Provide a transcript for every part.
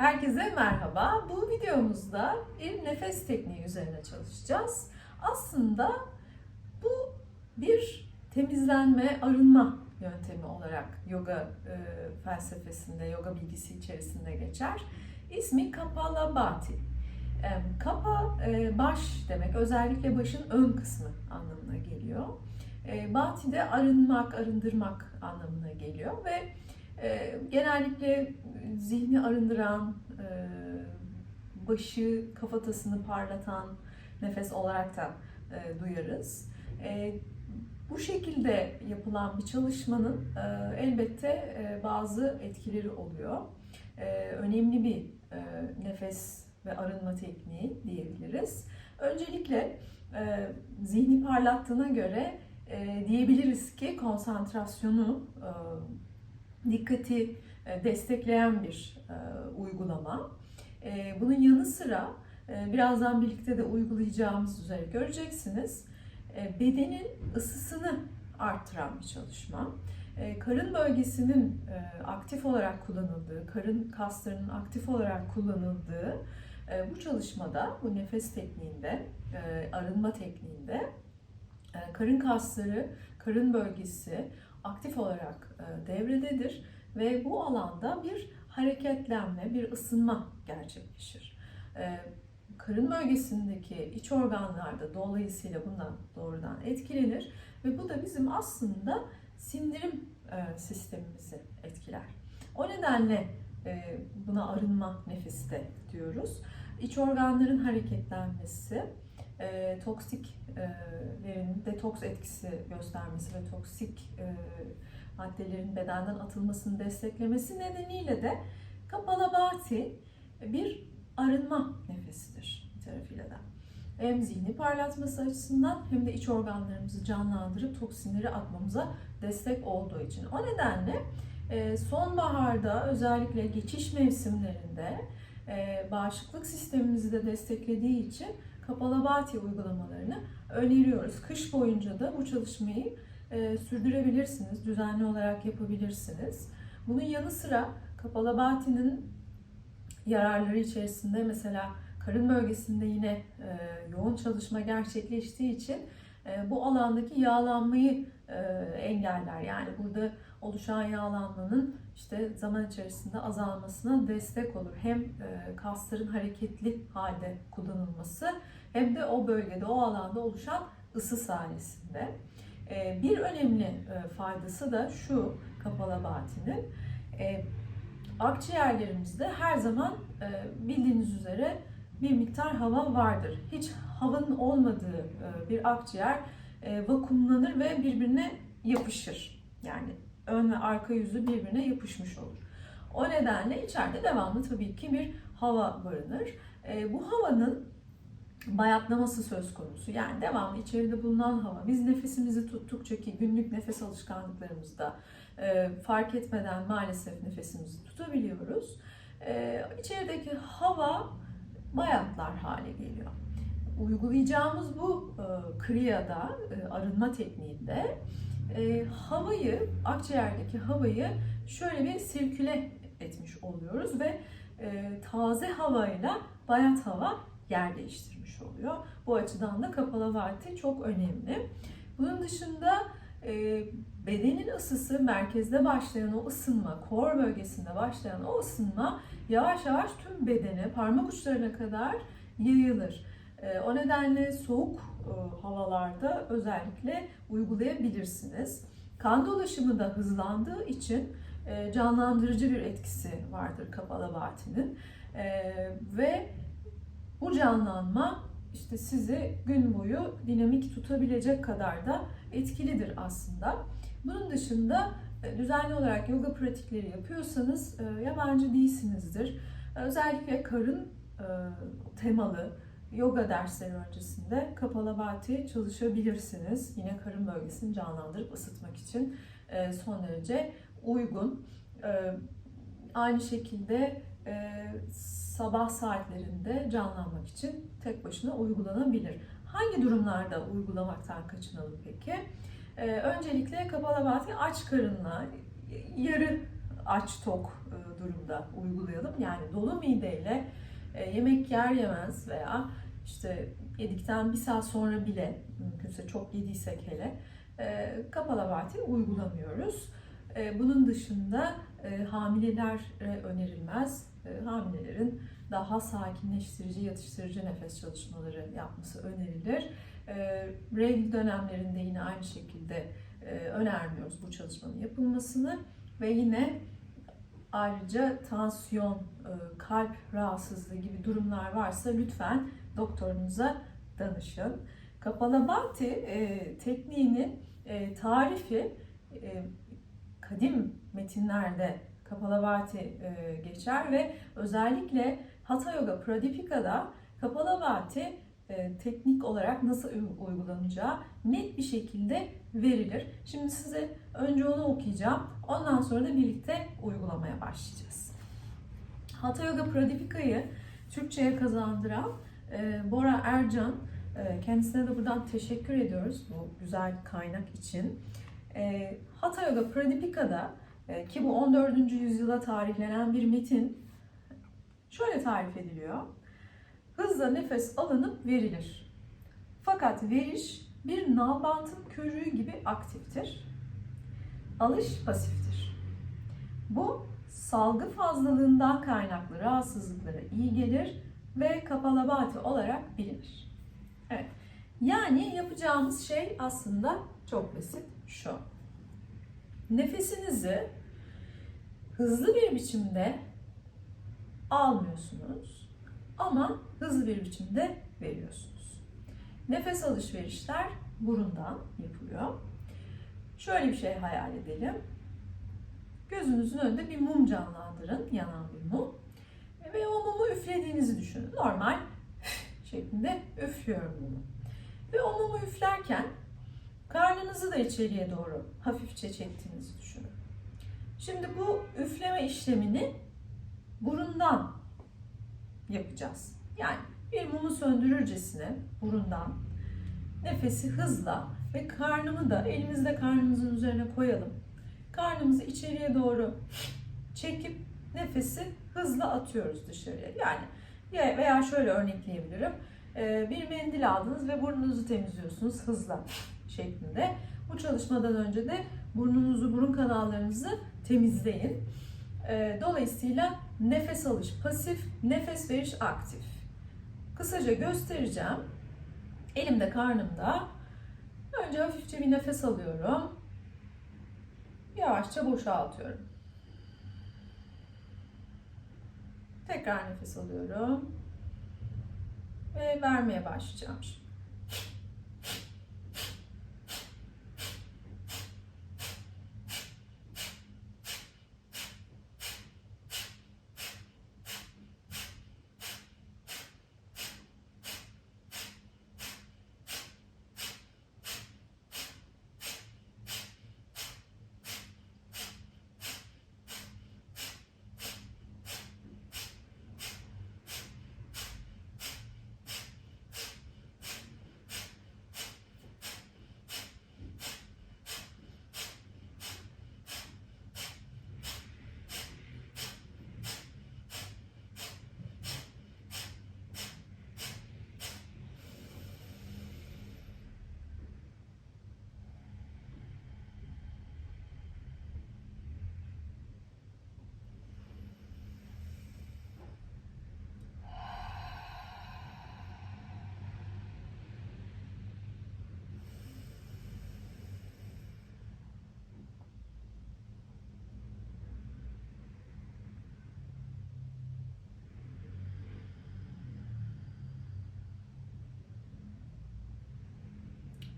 Herkese merhaba. Bu videomuzda bir nefes tekniği üzerine çalışacağız. Aslında bu bir temizlenme, arınma yöntemi olarak yoga e, felsefesinde, yoga bilgisi içerisinde geçer. İsmi Kapalabhati. E, Kapa e, baş demek, özellikle başın ön kısmı anlamına geliyor. E, Bhati de arınmak, arındırmak anlamına geliyor ve e, genellikle zihni arındıran, e, başı, kafatasını parlatan nefes olarak da e, duyarız. E, bu şekilde yapılan bir çalışmanın e, elbette bazı etkileri oluyor. Önemli bir nefes ve arınma tekniği diyebiliriz. Öncelikle zihni parlattığına göre diyebiliriz ki konsantrasyonu, dikkati e, destekleyen bir e, uygulama. E, bunun yanı sıra birazdan birlikte de uygulayacağımız üzere göreceksiniz. Bedenin ısısını arttıran bir çalışma. Karın bölgesinin aktif olarak kullanıldığı, karın kaslarının aktif olarak kullanıldığı bu çalışmada, bu nefes tekniğinde, arınma tekniğinde karın kasları, karın bölgesi aktif olarak e, devrededir ve bu alanda bir hareketlenme, bir ısınma gerçekleşir. E, Karın bölgesindeki iç organlar da dolayısıyla bundan doğrudan etkilenir ve bu da bizim aslında sindirim e, sistemimizi etkiler. O nedenle buna arınma nefesi de diyoruz. İç organların hareketlenmesi, e, toksiklerin detoks etkisi göstermesi ve toksik e, maddelerin bedenden atılmasını desteklemesi nedeniyle de Kapalabhati bir arınma nefesidir bir tarafıyla da. Hem zihni parlatması açısından hem de iç organlarımızı canlandırıp toksinleri atmamıza destek olduğu için. O nedenle e, sonbaharda özellikle geçiş mevsimlerinde e, bağışıklık sistemimizi de desteklediği için Kapalabhati uygulamalarını öneriyoruz. Kış boyunca da bu çalışmayı e, sürdürebilirsiniz, düzenli olarak yapabilirsiniz. Bunun yanı sıra Kapalabhati'nin yararları içerisinde mesela karın bölgesinde yine e, yoğun çalışma gerçekleştiği için e, bu alandaki yağlanmayı e, engeller. Yani burada oluşan yağlanmanın işte zaman içerisinde azalmasına destek olur. Hem e, kasların hareketli halde kullanılması hem de o bölgede, o alanda oluşan ısı sayesinde. E, bir önemli e, faydası da şu Kapalabhati'nin. E, akciğerlerimizde her zaman bildiğiniz üzere bir miktar hava vardır. Hiç havanın olmadığı bir akciğer vakumlanır ve birbirine yapışır. Yani ön ve arka yüzü birbirine yapışmış olur. O nedenle içeride devamlı tabii ki bir hava barınır. Bu havanın bayatlaması söz konusu. Yani devamlı içeride bulunan hava. Biz nefesimizi tuttukça ki günlük nefes alışkanlıklarımızda e, fark etmeden maalesef nefesimizi tutabiliyoruz. E, içerideki hava bayatlar hale geliyor. Uygulayacağımız bu e, kriyada, e, arınma tekniğinde e, havayı, akciğerdeki havayı şöyle bir sirküle etmiş oluyoruz ve e, taze havayla bayat hava yer değiştirmiş oluyor. Bu açıdan da kapalı vakti çok önemli. Bunun dışında e, bedenin ısısı merkezde başlayan o ısınma, kor bölgesinde başlayan o ısınma yavaş yavaş tüm bedene, parmak uçlarına kadar yayılır. E, o nedenle soğuk e, havalarda özellikle uygulayabilirsiniz. Kan dolaşımı da hızlandığı için e, canlandırıcı bir etkisi vardır kapalı vatinin. E, ve bu canlanma işte sizi gün boyu dinamik tutabilecek kadar da etkilidir aslında. Bunun dışında düzenli olarak yoga pratikleri yapıyorsanız yabancı değilsinizdir. Özellikle karın temalı yoga dersleri öncesinde Kapalabhati çalışabilirsiniz. Yine karın bölgesini canlandırıp ısıtmak için son derece uygun. Aynı şekilde sabah saatlerinde canlanmak için tek başına uygulanabilir. Hangi durumlarda uygulamaktan kaçınalım peki? Öncelikle Kapalabhati aç karınla, yarı aç tok e, durumda uygulayalım. Yani dolu mideyle e, yemek yer yemez veya işte yedikten bir saat sonra bile mümkünse çok yediysek hele e, kapalabati uygulamıyoruz. E, bunun dışında e, hamilelere önerilmez. E, hamilelerin daha sakinleştirici, yatıştırıcı nefes çalışmaları yapması önerilir. E, regl dönemlerinde yine aynı şekilde e, önermiyoruz bu çalışmanın yapılmasını ve yine ayrıca tansiyon, e, kalp rahatsızlığı gibi durumlar varsa lütfen doktorunuza danışın. Kapalabhati e, tekniğinin e, tarifi e, kadim metinlerde Kapalabhati e, geçer ve özellikle Hatha Yoga Pradipika'da Kapalabhati teknik olarak nasıl uygulanacağı net bir şekilde verilir. Şimdi size önce onu okuyacağım. Ondan sonra da birlikte uygulamaya başlayacağız. Hatha Yoga Pradipika'yı Türkçe'ye kazandıran e, Bora Ercan, e, kendisine de buradan teşekkür ediyoruz bu güzel kaynak için. E, Hatha Yoga Pradipika'da ki bu 14. yüzyıla tarihlenen bir metin şöyle tarif ediliyor. Hızla nefes alınıp verilir. Fakat veriş bir nalbantın körüğü gibi aktiftir. Alış pasiftir. Bu salgı fazlalığından kaynaklı rahatsızlıklara iyi gelir ve kapalabati olarak bilinir. Evet. Yani yapacağımız şey aslında çok basit şu. Nefesinizi hızlı bir biçimde almıyorsunuz ama hızlı bir biçimde veriyorsunuz. Nefes alışverişler burundan yapılıyor. Şöyle bir şey hayal edelim. Gözünüzün önünde bir mum canlandırın, yanan bir mum. Ve o mumu üflediğinizi düşünün. Normal şeklinde üflüyorum mumu. Ve o mumu üflerken karnınızı da içeriye doğru hafifçe çektiğinizi düşünün. Şimdi bu üfleme işlemini burundan yapacağız. Yani bir mumu söndürürcesine burundan nefesi hızla ve karnımı da elimizde karnımızın üzerine koyalım. Karnımızı içeriye doğru çekip nefesi hızla atıyoruz dışarıya. Yani ya- veya şöyle örnekleyebilirim. Ee, Bir mendil aldınız ve burnunuzu temizliyorsunuz hızla şeklinde. Bu çalışmadan önce de burnunuzu, burun kanallarınızı temizleyin. Ee, Dolayısıyla nefes alış pasif, nefes veriş aktif. Kısaca göstereceğim. Elimde karnımda. Önce hafifçe bir nefes alıyorum. Yavaşça boşaltıyorum. Tekrar nefes alıyorum. Ve vermeye başlayacağım şimdi.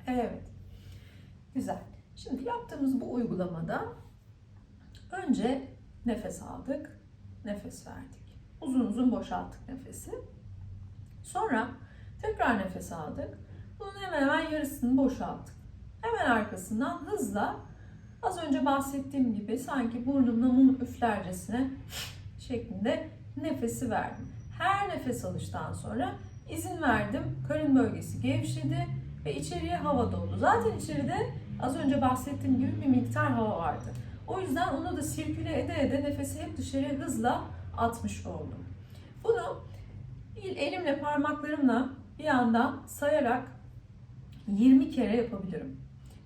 Evet. Güzel. Şimdi yaptığımız bu uygulamada önce nefes aldık, nefes verdik. Uzun uzun boşalttık nefesi. Sonra tekrar nefes aldık. Bunun hemen hemen yarısını boşalttık. Hemen arkasından hızla az önce bahsettiğim gibi sanki burnumla mum üflercesine şeklinde nefesi verdim. Her nefes alıştan sonra izin verdim. Karın bölgesi gevşedi ve içeriye hava doldu. Zaten içeride az önce bahsettiğim gibi bir miktar hava vardı. O yüzden onu da sirküle ede ede nefesi hep dışarıya hızla atmış oldum. Bunu elimle parmaklarımla bir yandan sayarak 20 kere yapabilirim.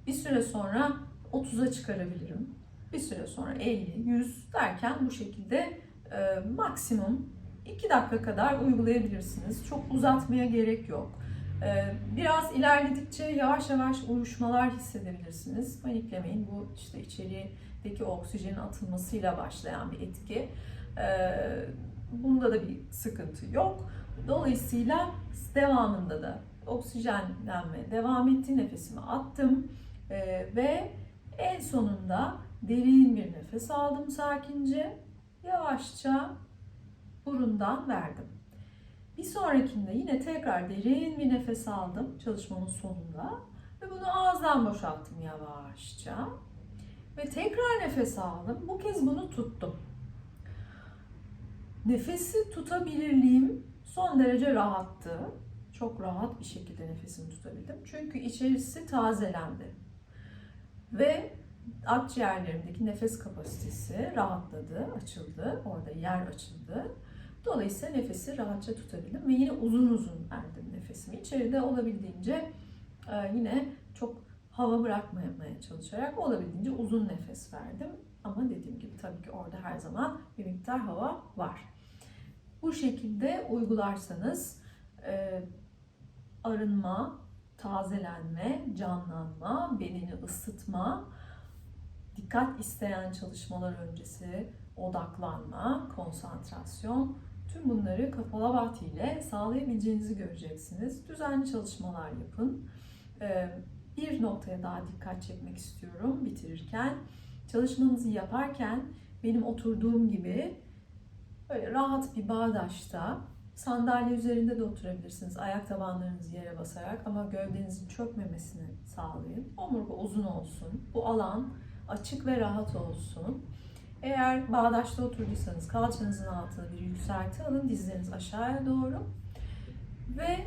Bir süre sonra 30'a çıkarabilirim. Bir süre sonra 50, 100 derken bu şekilde e, maksimum 2 dakika kadar uygulayabilirsiniz. Çok uzatmaya gerek yok. E, biraz ilerledikçe yavaş yavaş uyuşmalar hissedebilirsiniz. Paniklemeyin. Bu işte içerideki oksijenin atılmasıyla başlayan bir etki. E, bunda da bir sıkıntı yok. Dolayısıyla devamında da oksijenlenme devam etti. Nefesimi attım e, ve en sonunda derin bir nefes aldım sakince. Yavaşça burundan verdim. Bir sonrakinde yine tekrar derin bir nefes aldım çalışmamın sonunda ve bunu ağızdan boşalttım yavaşça. Ve tekrar nefes aldım. Bu kez bunu tuttum. Nefesi tutabilirliğim son derece rahattı. Çok rahat bir şekilde nefesimi tutabildim. Çünkü içerisi tazelendi. Ve akciğerlerimdeki nefes kapasitesi rahatladı, açıldı. Orada yer açıldı. Dolayısıyla nefesi rahatça tutabildim ve yine uzun uzun verdim nefesimi. İçeride olabildiğince e, yine çok hava bırakmamaya çalışarak olabildiğince uzun nefes verdim. Ama dediğim gibi tabii ki orada her zaman bir miktar hava var. Bu şekilde uygularsanız e, arınma, tazelenme, canlanma, bedeni ısıtma, dikkat isteyen çalışmalar öncesi odaklanma, konsantrasyon, tüm bunları Kapalabhati ile sağlayabileceğinizi göreceksiniz. Düzenli çalışmalar yapın. Ee, bir noktaya daha dikkat çekmek istiyorum bitirirken. Çalışmanızı yaparken benim oturduğum gibi böyle rahat bir bağdaşta sandalye üzerinde de oturabilirsiniz. Ayak tabanlarınızı yere basarak ama gövdenizin çökmemesini sağlayın. Omurga uzun olsun. Bu alan açık ve rahat olsun. Eğer bağdaşta oturduysanız kalçanızın altına bir yükselti alın. Dizleriniz aşağıya doğru. Ve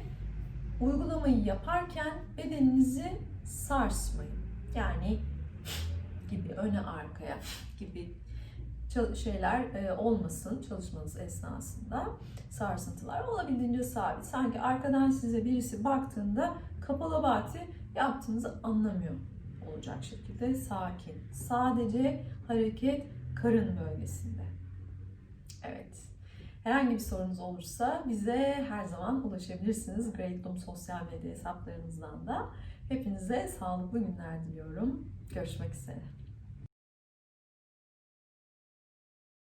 uygulamayı yaparken bedeninizi sarsmayın. Yani gibi öne arkaya gibi şeyler e, olmasın çalışmanız esnasında sarsıntılar olabildiğince sabit. Sanki arkadan size birisi baktığında kapalı bati yaptığınızı anlamıyor olacak şekilde sakin. Sadece hareket karın bölgesinde. Evet. Herhangi bir sorunuz olursa bize her zaman ulaşabilirsiniz. Great Loom sosyal medya hesaplarımızdan da. Hepinize sağlıklı günler diliyorum. Görüşmek üzere.